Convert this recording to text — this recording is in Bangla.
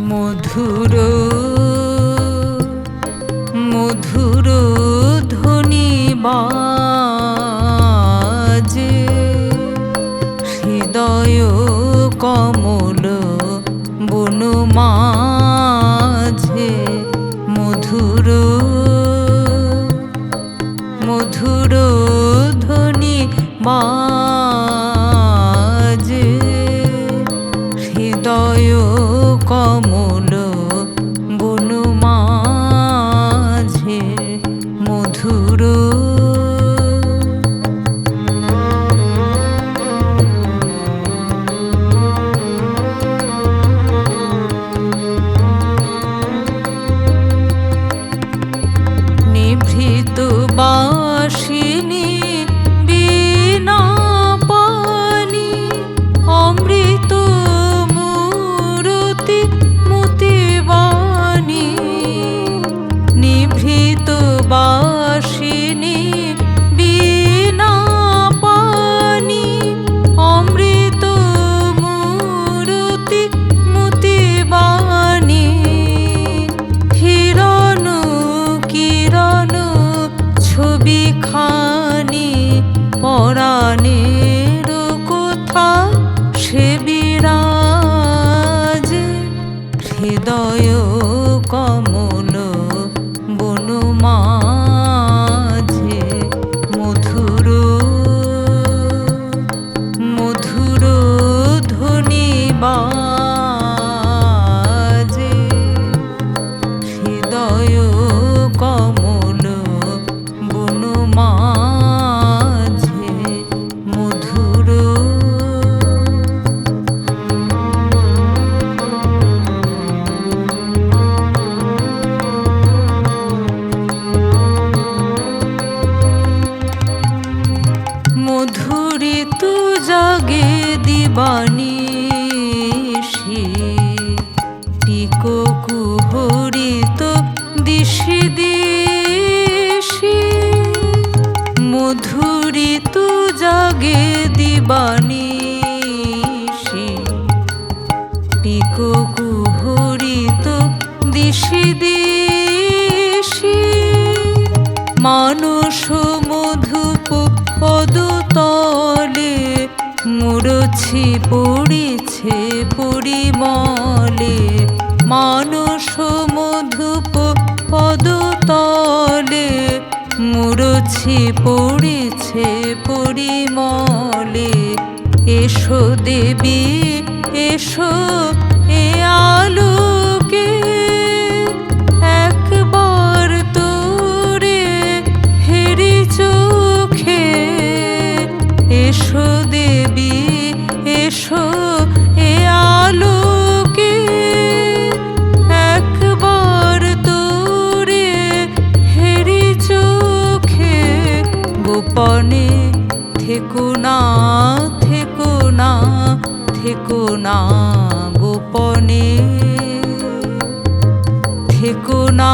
মধুর মধুর ধ্বনি বা পরাণে ঋতু জাগে দিবানিষি পিকু কুহরিত দিশি দিশি। মানুষ মধুপ পদতলে মুরছি পড়িছে পরিমলে। মানুষ মধুপ পদতলে মুরছি পড়ি কাছে পড়ি মলে। এসো দেবী এসো থেকো না গোপনে থেকো না